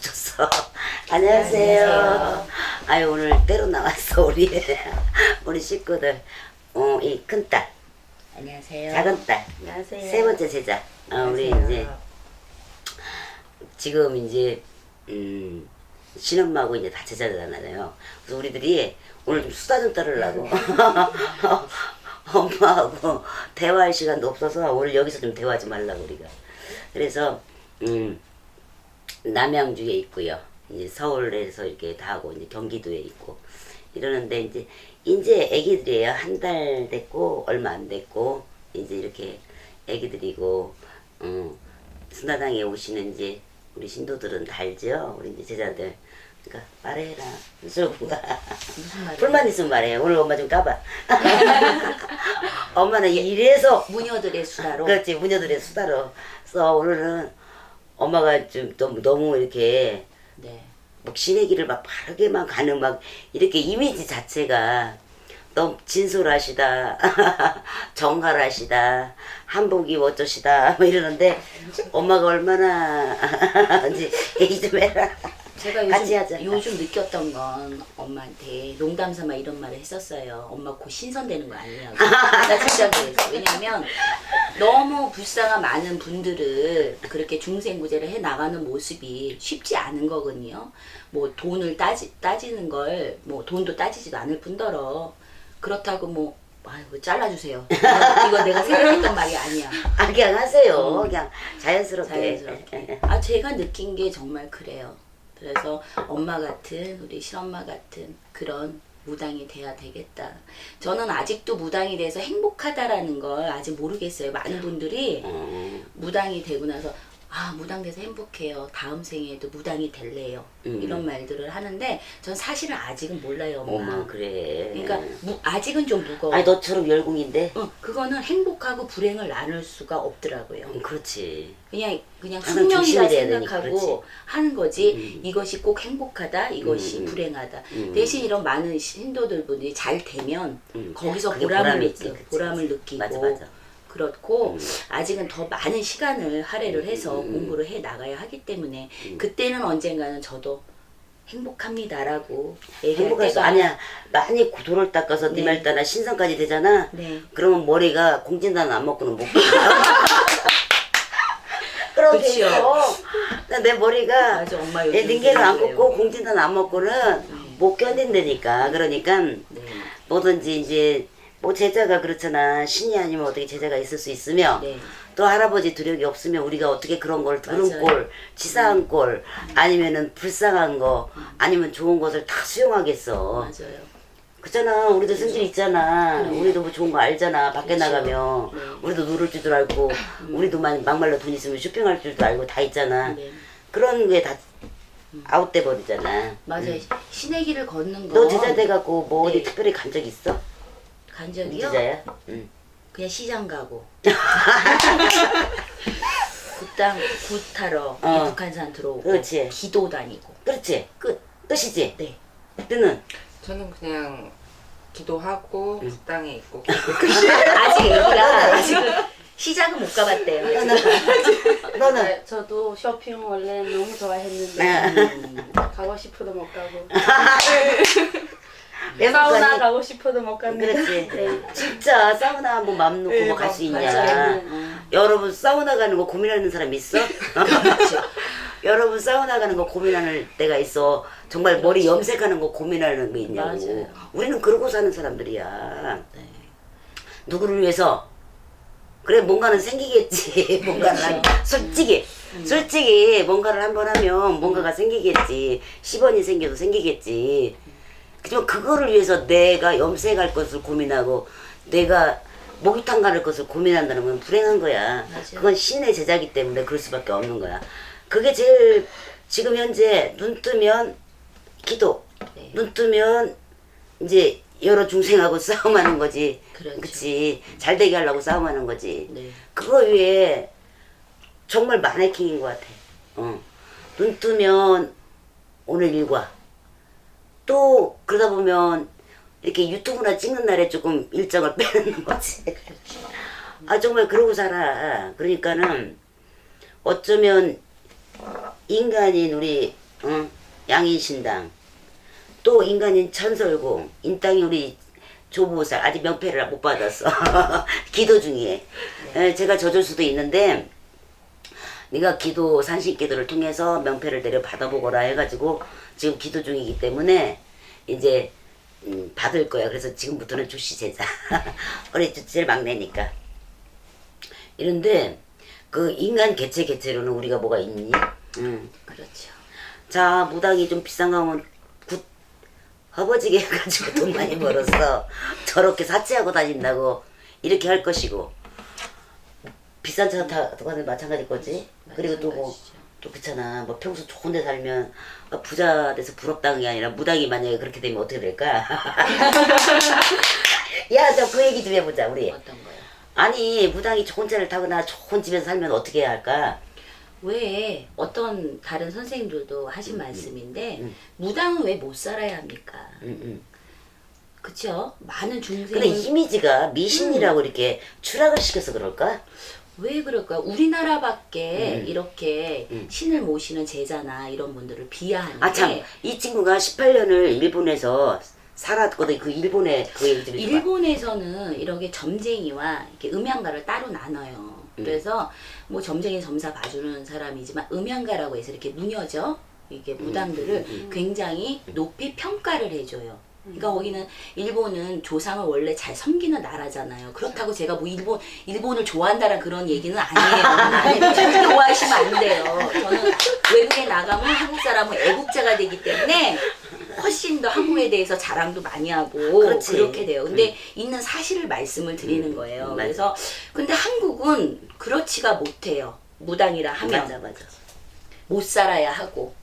붙였어. 안녕하세요. 아유 오늘 때로 나왔어 우리 우리 식구들. 어 이 큰 딸, 안녕하세요. 작은 딸, 안녕하세요. 세 번째 제자. 어, 우리 이제 지금 이제 음 신엄마하고 이제 다 제자잖아요. 그래서 우리들이 오늘 좀 수다 좀 떨으려고 엄마하고 대화할 시간도 없어서 오늘 여기서 좀 대화하지 말라고 우리가. 그래서 음 남양주에 있고요. 이제 서울에서 이렇게 다 하고 이제 경기도에 있고 이러는데 이제 이제 애기들이에요. 한 달 됐고 얼마 안 됐고 이제 이렇게 애기들이고 음, 순화당에 오시는 이제 우리 신도들은 다 알죠. 우리 이제 제자들. 그러니까 말해라. 말이에요? 불만 있으면 말해. 오늘 엄마 좀 까봐. 엄마는 이래서 무녀들의 수다로 그렇지 무녀들의 수다로. 그래서 오늘은 엄마가 좀 너무 너무 이렇게 네. 막 시래기를 막 바르게만 가는 막 이렇게 이미지 자체가 너무 진솔하시다 정갈하시다 한복이 어쩌시다 뭐 이러는데 엄마가 얼마나 이제 얘기 좀 해라 제가 같이 요즘, 하자. 요즘 느꼈던 건 엄마한테 농담 삼아 이런 말을 했었어요. 엄마 곧 신선되는 거 아니냐고. 나 진짜 그랬어. 왜냐면 너무 불쌍한 많은 분들을 그렇게 중생구제를 해 나가는 모습이 쉽지 않은 거거든요. 뭐 돈을 따지, 따지는 걸 뭐 돈도 따지지도 않을 뿐더러 그렇다고 뭐 아이고 잘라주세요. 이거 내가 생각했던 말이 아니야. 아 그냥 하세요 그냥 자연스럽게 자연스럽게. 아 제가 느낀 게 정말 그래요. 그래서 엄마 같은 우리 실엄마 같은 그런 무당이 돼야 되겠다. 저는 아직도 무당이 돼서 행복하다라는 걸 아직 모르겠어요. 많은 분들이 음, 무당이 되고 나서 아 무당 돼서 행복해요. 다음 생에도 무당이 될래요. 음. 이런 말들을 하는데 전 사실은 아직은 몰라요, 엄마. 어머 그래 그러니까 무, 아직은 좀 무거워. 아니 너처럼 열공인데 어, 그거는 행복하고 불행을 나눌 수가 없더라고요. 음, 그렇지 그냥 그냥 항상 숙명이라 조심해야 생각하고 그렇지. 하는 거지 음. 이것이 꼭 행복하다 이것이 음, 음. 불행하다 음. 대신 이런 많은 신도들 분들이 잘 되면 음. 거기서 그게 보람을 보람이 느끼 있지, 그치, 보람을 그치. 느끼고 맞아, 맞아. 그렇고 음. 아직은 더 많은 시간을 할애를 해서 음, 음. 공부를 해 나가야 하기 때문에 그때는 언젠가는 저도 행복합니다라고 얘기할 행복해서 때가 아니야 많이 돌을 닦아서 네 네. 말 따라 신선까지 되잖아 네. 그러면 머리가 공진단 안 먹고는 못 가. 그런 게 그치요. 있어. 나내 머리가 맞아, 엄마 얘 요즘 링겔을 안 그래요. 꽂고 공진단 안 먹고는 못 견딘다니까. 그러니까 네. 뭐든지 이제 뭐 제자가 그렇잖아. 신이 아니면 어떻게 제자가 있을 수 있으며 네. 또 할아버지 두력이 없으면 우리가 어떻게 그런 걸 들은 맞아요. 꼴, 치사한 꼴, 아니면은 불쌍한 거, 아니면 좋은 것을 다 수용하겠어. 맞아요 그잖아 우리도 성질 있잖아 우리도 뭐 좋은 거 알잖아 밖에 그렇죠. 나가면 네. 우리도 누를 줄도 알고 우리도 만- 막말로 돈 있으면 쇼핑할 줄도 알고 다 있잖아 네. 그런 게 다 아웃돼 버리잖아 맞아요 신의 길을 걷는 거 너 제자 돼갖고 뭐 어디 네. 특별히 간 적 있어? 간 적이요? 제자야? 응. 그냥 시장 가고 굿당 굿하러 어. 북한산 들어오고 그렇지. 기도 다니고 그렇지 끝. 끝이지? 네. 뜨는 저는 그냥 기도하고 식당에 있고 아직 애기가 아직은 시장은 못 가봤대요. 너는? 네, 저도 쇼핑 원래 너무 좋아했는데 네. 음, 가고 싶어도 못 가고 사우나 가니? 가고 싶어도 못 갑니다. 그렇지 네. 진짜 사우나 한번 맘 놓고 네, 뭐 갈 수 있냐 맞아요. 여러분 사우나 가는 거 고민하는 사람 있어? 여러분 사우나 가는 거 고민하는 때가 있어. 정말 머리 염색하는 거 고민하는 거 있냐고. 맞아요. 우리는 그러고 사는 사람들이야. 네. 누구를 위해서? 그래 뭔가는 생기겠지. 뭔가는 한- 솔직히 솔직히 뭔가를 한번 하면 뭔가가 생기겠지. 10원이 생겨도 생기겠지. 그지만 그거를 위해서 내가 염색할 것을 고민하고 내가 목욕탕 가는 것을 고민한다는 건 불행한 거야. 맞아요. 그건 신의 제자기 때문에 그럴 수밖에 없는 거야. 그게 제일 지금 현재 눈 뜨면 기도, 네. 눈 뜨면 이제 여러 중생하고 싸움하는 거지. 그렇죠. 그치. 잘 되게 하려고 싸움하는 거지. 네. 그거 위에 정말 마네킹인 것 같아. 어. 눈 뜨면 오늘 일과 또 그러다 보면 이렇게 유튜브나 찍는 날에 조금 일정을 빼는 거지. 아 정말 그러고 살아. 그러니까는 어쩌면 인간인 우리 응, 양인 신당, 또 인간인 천설공, 인땅이 우리 조보살 아직 명패를 못 받았어. 기도 중에. 에, 제가 젖을 수도 있는데 네가 기도 산신 기도를 통해서 명패를 내려 받아보거라 해가지고 지금 기도 중이기 때문에 이제 음, 받을 거야. 그래서 지금부터는 조씨 제자. 우리 제일 막내니까. 이런데 그 인간 개체 개체로는 우리가 뭐가 있니? 응. 그렇죠. 자 무당이 좀 비싼 거 하면 굿 허버지게 해가지고 돈 많이 벌었어 저렇게 사치하고 다닌다고 이렇게 할 것이고 비싼 차 타고 가는 마찬가지 거지 그리고 또 뭐 또 그렇잖아 뭐 평소 좋은 데 살면 어, 부자 돼서 부럽다는 게 아니라 무당이 만약에 그렇게 되면 어떻게 될까 야 저 그 얘기 좀 해보자 우리 어떤 거요? 아니 무당이 좋은 차를 타거나 좋은 집에서 살면 어떻게 해야 할까 왜 어떤 다른 선생님들도 하신 말씀인데 무당은 왜 못 살아야 합니까? 응, 응. 그쵸? 많은 중생은 근데 이미지가 미신이라고 이렇게 추락을 시켜서 그럴까? 왜 그럴까요? 우리나라밖에 음. 이렇게 음. 신을 모시는 제자나 이런 분들을 비하하는데 아참이 친구가 18년을 일본에서 살았거든 그 일본에 그 얘기 좀 해줘봐 일본에서는 이렇게 점쟁이와 이렇게 음향가를 따로 나눠요. 음. 그래서 뭐 점쟁이 점사 봐주는 사람이지만 음향가라고 해서 이렇게 무녀죠. 이게 무당들을 음. 굉장히 높이 평가를 해줘요. 그러니까 거기는 일본은 조상을 원래 잘 섬기는 나라잖아요. 그렇다고 제가 뭐 일본 일본을 좋아한다는 그런 얘기는 아니에요. 절대 좋아하시면 안 돼요. 저는 외국에 나가면 한국 사람은 애국자가 되기 때문에 훨씬 더 한국에 대해서 자랑도 많이 하고 그렇지. 그렇게 돼요. 근데 있는 사실을 말씀을 드리는 거예요. 음. 그래서 근데 한국은 그렇지가 못해요. 무당이라 하면 맞아 맞아 못 살아야 하고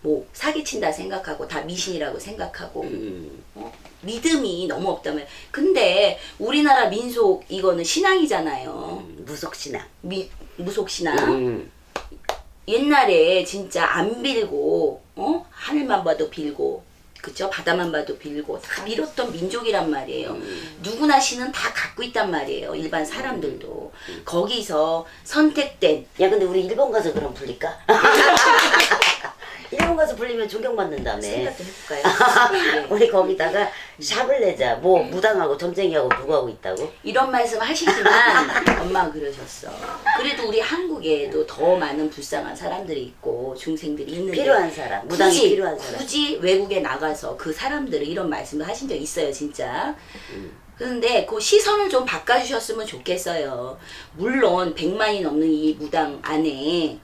뭐 사기친다 생각하고 다 미신이라고 생각하고. 음, 어? 믿음이 너무 없다면. 근데 우리나라 민속 이거는 신앙이잖아요. 음, 무속신앙. 미, 무속신앙. 음, 옛날에 진짜 안 빌고 어? 하늘만 봐도 빌고 그쵸? 바다만 봐도 빌고 다 빌었던 민족이란 말이에요. 누구나 신은 다 갖고 있단 말이에요 일반 사람들도. 거기서 선택된 야 근데 우리 일본 가서 그럼 불릴까? 일본 가서 불리면 존경받는다며 생각 좀 해볼까요 네. 우리 거기다가 샵을 내자 뭐 무당하고 점쟁이하고 누구하고 있다고? 이런 말씀 하시지만 엄마가 그러셨어 그래도 우리 한국에도 더 많은 불쌍한 사람들이 있고 중생들이 있는데 필요한 사람 무당이 굳이, 필요한 사람 굳이 외국에 나가서 그 사람들을 이런 말씀을 하신 적 있어요, 진짜. 그런데 그 시선을 좀 바꿔주셨으면 좋겠어요. 물론 100만이 넘는 이 무당 안에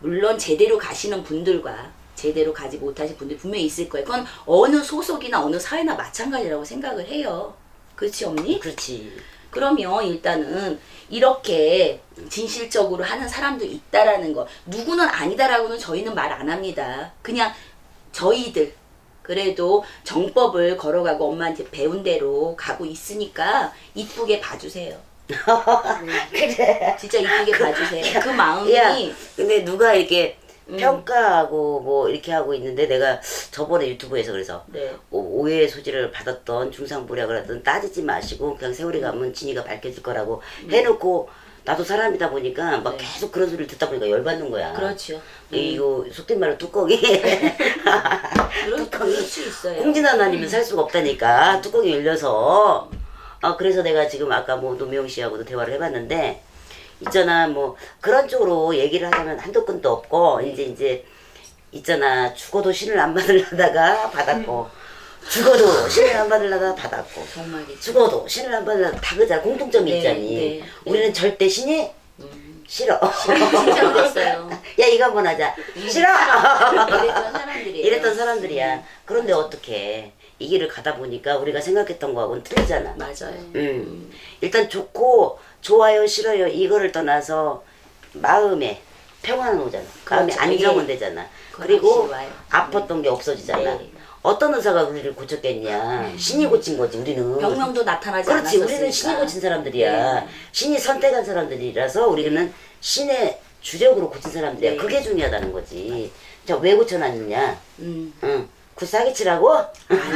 물론 제대로 가시는 분들과 제대로 가지 못하신 분들 분명히 있을 거예요. 그건 어느 소속이나 어느 사회나 마찬가지라고 생각을 해요. 그렇지 언니? 그렇지 그러면 일단은 이렇게 진실적으로 하는 사람도 있다라는 거 누구는 아니다라고는 저희는 말 안 합니다. 그냥 저희들 그래도 정법을 걸어가고 엄마한테 배운 대로 가고 있으니까 이쁘게 봐주세요. 그래 진짜 이쁘게 봐주세요. 그 마음이 야, 근데 누가 이렇게 음. 평가하고 뭐 이렇게 하고 있는데 내가 저번에 유튜브에서 그래서 네. 오- 오해의 소지를 받았던 중상부략을 하든 따지지 마시고 그냥 세월이 가면 진이가 밝혀질 거라고 해놓고 나도 사람이다 보니까 막 음. 네. 계속 그런 소리를 듣다 보니까 열받는 거야. 그렇죠. 이거 속된 말로 뚜껑이 그럴, 그럴 수 있어요. 홍진아나님은 살 수가 없다니까 뚜껑이 열려서 아 그래서 내가 지금 아까 뭐 노명 씨하고도 대화를 해봤는데 있잖아 뭐 그런 쪽으로 얘기를 하자면 한도 끝도 없고 이제 이제 있잖아 죽어도 신을 안 받으려다가 받았고 죽어도 신을 안 받으려다가 받았고 정말이죠. 죽어도 신을 안 받으려다 다 그잖아 공통점이 네, 있잖니 네, 네. 우리는 절대 신이 싫어 진짜 그랬어요. 야 이거 한번 하자 싫어 이랬던 사람들이에요. 이랬던 사람들이야. 그런데 어떻게 이 길을 가다 보니까 우리가 생각했던 거하고는 틀리잖아. 맞아요. 음. 일단 좋고 좋아요 싫어요 이거를 떠나서 마음에 평안은 오잖아. 마음에 그렇죠. 안정은 예. 되잖아. 그건 그리고 확실히 와요. 아팠던 게 없어지잖아. 네. 어떤 의사가 우리를 고쳤겠냐. 신이 고친 거지 우리는. 병명도 나타나지 그렇지 않았었으니까. 우리는 신이 고친 사람들이야. 네. 신이 선택한 사람들이라서 우리는 신의 주력으로 고친 사람들이야. 네. 그게 중요하다는 거지. 자 왜 고쳐놨느냐? 음. 응. 굿사기 치라고? 아니요.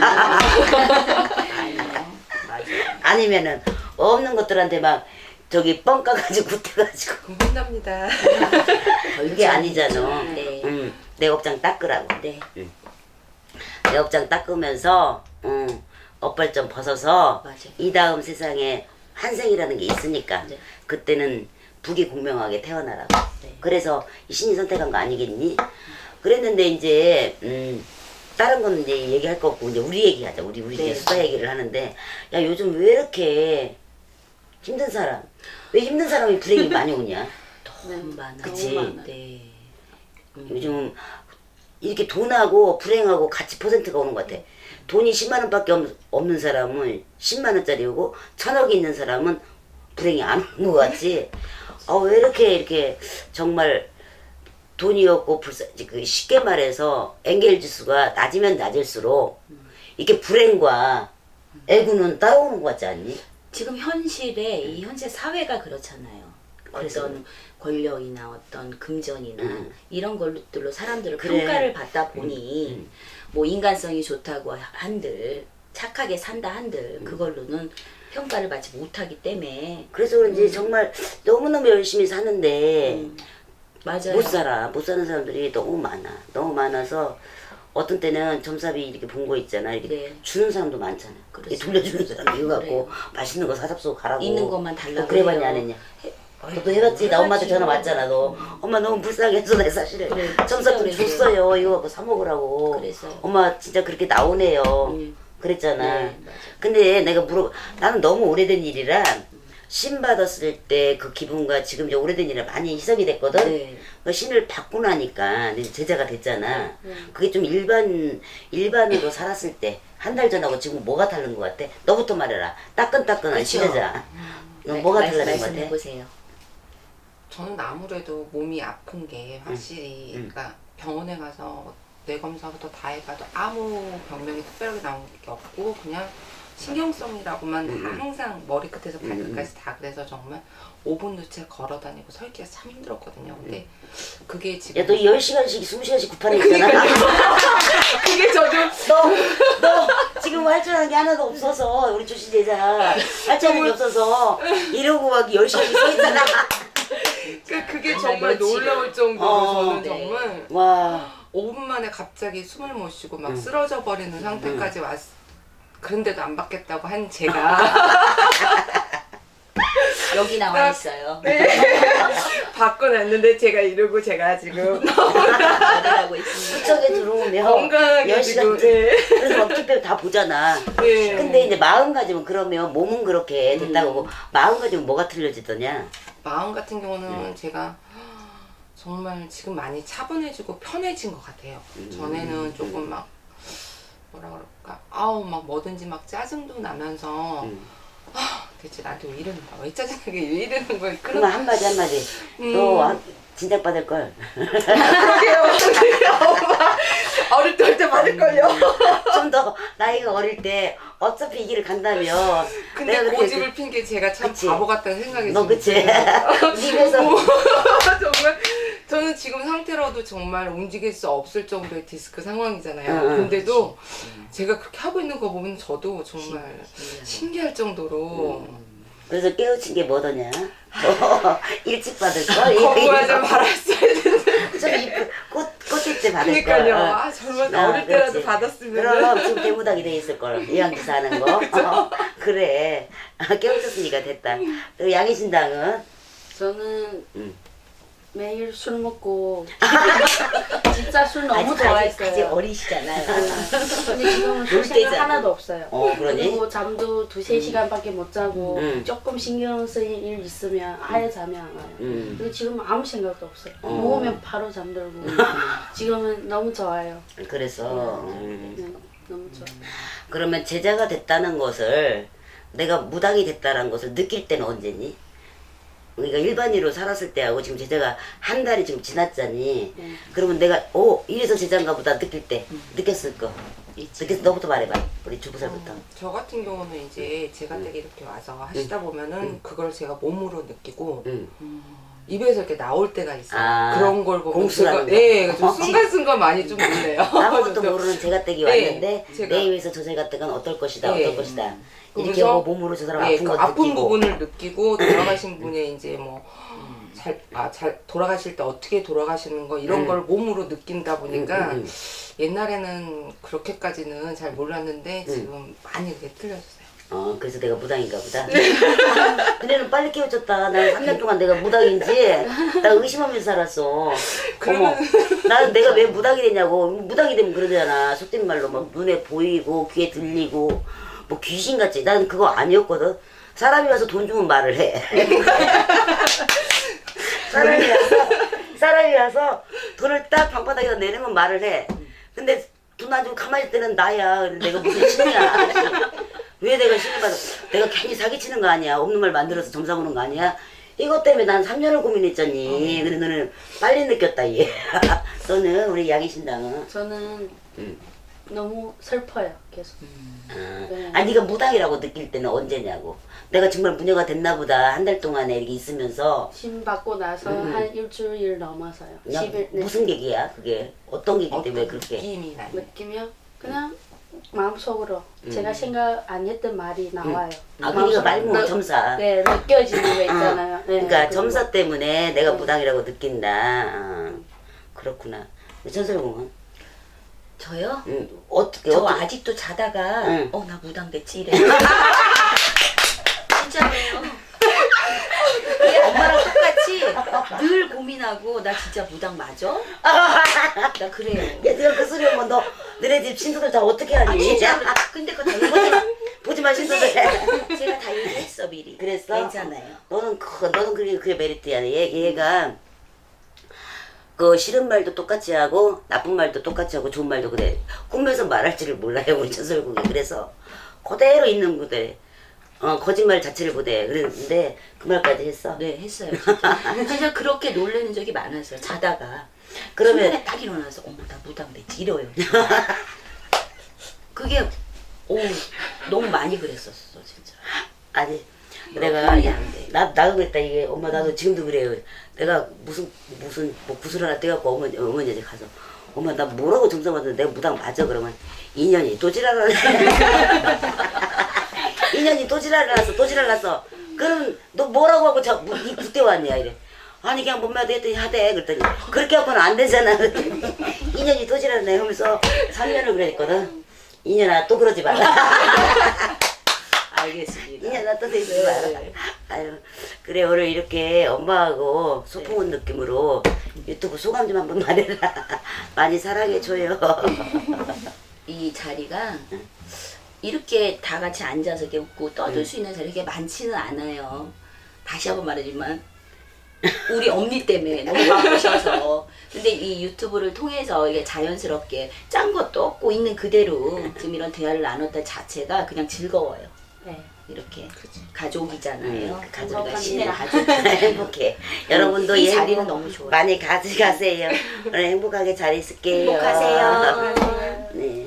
맞아요. 아니면은 없는 것들한테 막 저기 뻥 까가지고 굿해가지고 그럼 혼납니다. 그게 아니잖아. 네. 응. 내 업장 닦으라고. 네. 내 업장 닦으면서 음, 업발 좀 벗어서 맞아요. 이 다음 세상에 한생이라는 게 있으니까 네. 그때는 북이 공명하게 태어나라고. 네. 그래서 이 신이 선택한 거 아니겠니? 그랬는데 이제 음, 다른 거는 이제 얘기할 거 없고 이제 우리 얘기하자. 우리 우리 네. 이제 수다 얘기를 하는데 야 요즘 왜 이렇게 힘든 사람 왜 힘든 사람이 불행이 많이 오냐? 너무 많아. 그치. 너무 많아. 네. 요즘 이렇게 돈하고 불행하고 같이 퍼센트가 오는 것 같아. 돈이 10만 원밖에 없, 없는 사람은 10만 원짜리고 천억이 있는 사람은 불행이 안 오는 것 같지. 아 왜 이렇게 이렇게 정말 돈이 없고 불사 그 쉽게 말해서 엔겔 지수가 낮으면 낮을수록 이렇게 불행과 애구는 따라오는 것 같지 않니? 지금 현실에 이 현재 사회가 그렇잖아요. 어떤 권력이나 어떤 금전이나 음. 이런 것들로 사람들을 그래. 평가를 받다 보니 음. 뭐 인간성이 좋다고 한들 착하게 산다 한들 음. 그걸로는 평가를 받지 못하기 때문에 그래서 그런지 정말 너무너무 열심히 사는데 음, 맞아요. 못 살아. 못 사는 사람들이 너무 많아. 너무 많아서 어떤 때는 점삽이 이렇게 본 거 있잖아. 이렇게 네. 주는 사람도 많잖아. 그렇죠. 돌려주는 사람도 이거 갖고 그래요. 맛있는 거 사잡수고 가라고. 있는 것만 달라고 너 그래봤냐 해요. 안 했냐? 해- 너도 해봤지? 나 엄마한테. 전화 왔잖아. 너 엄마 너무 불쌍해서 내 사실은 그래, 점삽도 그랬어요. 줬어요. 이거 갖고 사 먹으라고. 그랬어요. 엄마 진짜 그렇게 나오네요. 음. 그랬잖아. 네, 맞아. 근데 내가 물어 나는 너무 오래된 일이라 신 받았을 때 그 기분과 지금 이제 오래된 일이라 많이 희석이 됐거든. 네. 그 신을 받고 나니까 이제 제자가 됐잖아. 네. 그게 좀 일반 일반으로 살았을 때 한 달 전하고 지금 뭐가 다른 것 같아? 너부터 말해라. 따끈따끈한 그쵸. 신여자. 너 네, 뭐가 말씀- 달라진 것 말씀해 같아? 보세요. 저는 아무래도 몸이 아픈 게 확실히 음. 그러니까 병원에 가서 뇌 검사부터 다 해봐도 아무 병명이 특별하게 나온 게 없고 그냥 신경성이라고만 다 항상 머리끝에서 발끝까지 다 그래서 정말 5분도 채 걸어 다니고 서 있기가 참 힘들었거든요. 근데 그게 지금 야, 너 10시간씩, 20시간씩 구판에 있잖아. 그게 저도 너, 너 지금 할 줄 아는 게 하나도 없어서, 우리 조신 제자. 할 줄 아는 게 없어서, 이러고 막 10시간씩 서 있잖아. 그- 그게 정말 정말. 놀라울 정도로 어, 저는 네. 정말 와. 5분 만에 갑자기 숨을 못 쉬고 막 음. 쓰러져 버리는 상태까지 왔. 그런데도 안 받겠다고 한 제가 여기 나와 나- 있어요. 네. 받고 났는데 제가 이러고 제가 지금 있습니다. 수척에 들어오면 건강하게 10시간 지금 네. 그래서 막 TV를 다 보잖아. 네. 근데 이제 마음가짐은 그러면 몸은 그렇게 됐다고 음. 하고 마음가짐은 뭐가 틀려지더냐? 마음 같은 경우는 음. 제가 정말 지금 많이 차분해지고 편해진 것 같아요. 음. 전에는 조금 막 뭐라 그럴까 아우 막 뭐든지 막 짜증도 나면서 음. 아 대체 나한테 왜 이러는 거야 왜 짜증나게 왜 이러는 거야 그러면 그런 한마디 한마디 음. 너 한- 진작 받을 걸. 그러게요 엄마 어릴 때때 받을 걸요 좀 더 나이가 어릴 때 어차피 이 길을 간다면 근데 내가 그렇게 고집을 핀 게 제가 참 그치. 바보 같다는 생각이 너 그치? 들어요. 입에서 정말 저는 지금 상태로도 정말 움직일 수 없을 정도의 디스크 상황이잖아요. 응, 응. 근데도 제가 그렇게 하고 있는 거 보면 저도 정말 신기할 정도로 그래서 깨우친 게 뭐더냐? 더 일찍 받을 걸. 거부하지 말았어야 되는데. 좀 이쁘 꽃 꽃일 때 받을 걸. 그러니까요. 어. 아 젊은 아, 어릴 때라도 그렇지. 받았으면. 그럼 지금 대무닥이 돼 있을 걸. 이왕기사 하는 거. 어, 그래. 아, 깨우쳤으니까 됐다. 그리고 양희 신당은 저는 음. 매일 술 먹고 진짜 술 너무 아직, 아직, 좋아했어요. 아직 어리시잖아요. 근데 지금은 술놀 생각 때잖아. 하나도 없어요. 어, 그러니? 그리고 잠도 두세 시간밖에 못 자고 음. 조금 신경 쓰일 일 있으면 아예 잠이 안 와요. 음. 그리고 지금은 아무 생각도 없어요. 어. 먹으면 바로 잠들고 지금은 너무 좋아요. 그래서 음. 네, 너무 좋아. 그러면 제자가 됐다는 것을 내가 무당이 됐다는 것을 느낄 때는 언제니? 그러니까 일반인으로 살았을 때하고 지금 제자가 한 달이 지금 지났잖니. 네. 그러면 내가 오 이래서 제자인가 보다 느낄 때 느꼈을 거. 있지. 느꼈 너부터 말해봐. 우리 주부살부터. 저 같은 경우는 이제 제가 댁에 이렇게 와서 하시다 보면은 그걸 제가 몸으로 느끼고 응. 입에서 이렇게 나올 때가 있어요. 아, 그런 걸 보고 공수라는 제가 거. 예, 좀 어. 순간순간 많이 좀 놀래요. 아무것도 좀- 모르는 제가 댁이 네, 왔는데 제가- 내 입에서 저 제가 댁은 어떨 것이다 네. 어떨 것이다 그래서 하고 몸으로 저 사람 예, 아픈 그거 아픈 부분을 느끼고 돌아가신 분의 이제 뭐 잘, 아, 잘 돌아가실 때 어떻게 돌아가시는 거 이런 음. 걸 몸으로 느낀다 보니까 음, 음, 음. 옛날에는 그렇게까지는 잘 몰랐는데 음. 지금 많이 그게 틀려졌어요. 어, 그래서 내가 무당인가 보다. 그래는 빨리 깨워줬다. 난 3년 동안 내가 무당인지 나 의심하면서 살았어. 어머, 나는 내가 왜 무당이 됐냐고. 무당이 되면 그러잖아. 속된 말로 막 눈에 보이고 귀에 들리고 뭐 귀신같이. 난 그거 아니었거든. 사람이 와서 돈 주면 말을 해. 사람이 와서 사람이 와서 돈을 딱 방바닥에다 내리면 말을 해. 근데 돈 안 주고 가만히 있을 때는 나야. 내가 무슨 신이야. 왜 내가 신을 받아? 내가 괜히 사기치는 거 아니야? 없는 말 만들어서 점사 보는 거 아니야? 이것 때문에 난 3년을 고민했잖니. 근데 너는 빨리 느꼈다, 얘. 너는 우리 양희 신당은. 저는 음. 너무 슬퍼요. 계속. 아, 네. 아, 네가 무당이라고 느낄 때는 언제냐고. 내가 정말 무녀가 됐나 보다. 한 달 동안에 이렇게 있으면서. 심 받고 나서 음. 한 일주일 넘어서요. 그냥 10일 네. 무슨 계기야, 그게? 어떤 계기 때문에 그렇게. 느낌이 나요. 느낌이요? 그냥 마음속으로 음. 제가 생각 안 했던 말이 나와요. 아, 그러니까 마음속으로 말고 느- 점사. 네, 느껴지는 거 있잖아요. 네, 그러니까 그거. 점사 때문에 내가 무당이라고 느낀다. 아, 그렇구나. 천설공은? 저요? 응. 어떻게, 저 어떻게. 아직도 자다가 응. 어 나 무당 됐지 이래. 진짜로요. 얘 엄마랑 똑같이 늘 고민하고 나 진짜 무당 맞아? 나 그래요. 야, 네가 그 소리 하면 너, 너네 집 신도들 다 어떻게 하니? 아 진짜 근데 그거 다 얘기 보지 마, 신도들. 제가 다 얘기했어 미리. 그랬어? 괜찮아요. 너는 그, 너는 그게, 그게 메리트야. 얘, 얘가, 그, 싫은 말도 똑같이 하고, 나쁜 말도 똑같이 하고, 좋은 말도 그래. 꿈에서 말할 줄을 몰라요, 우리 천설국이. 그래서, 그대로 있는 그대. 어, 거짓말 자체를 못해. 그랬는데, 그 말까지 했어. 네 했어요. 진짜. 진짜 그렇게 놀라는 적이 많았어요. 자다가 그러면- 순간에 딱 일어나서 어머 나 무당 됐지 이래요. 그게 오 너무 많이 그랬었어 진짜. 아니 내가 돼. 나 나도 그랬다 이게 엄마 나도 지금도 그래요. 내가 무슨 무슨 뭐 구슬 하나 떼갖고 어머니 어머니 집 가서 엄마 나 뭐라고 점사 받는데 내가 무당 맞아 그러면 인연이 또 지랄하네. 인연이 또 지랄났어 또 지랄났어. 그럼 너 뭐라고 하고 저이 굿대 왔냐 이래. 아니 그냥 몸매도 했더니 하대 그랬더니 그렇게 하고는 안 되잖아. 인연이 또 지랄네 하면서 3년을 그랬거든. 인연아 또 그러지 말라. 알겠습니다. 이제 나또 되지 마라. 네. 아유, 그래 오늘 이렇게 엄마하고 소풍 온 느낌으로 유튜브 소감 좀 한번 말해라. 많이 사랑해줘요. 이 자리가 이렇게 다 같이 앉아서 이렇게 웃고 떠들 수 있는 자리가 많지는 않아요. 다시 한번 말하지만 우리 언니 때문에 너무 바쁘셔서 근데 이 유튜브를 통해서 이게 자연스럽게 짠 것도 없고 있는 그대로 지금 이런 대화를 나눴다 자체가 그냥 즐거워요. 네. 이렇게 가족이잖아요. 음, 가족이가 행복합니다. 신의 가족. 행복해. 여러분도 이이 자리는 너무 좋아요. 많이 가져가세요. 오늘 행복하게 잘 있을게요. 행복하세요. 네.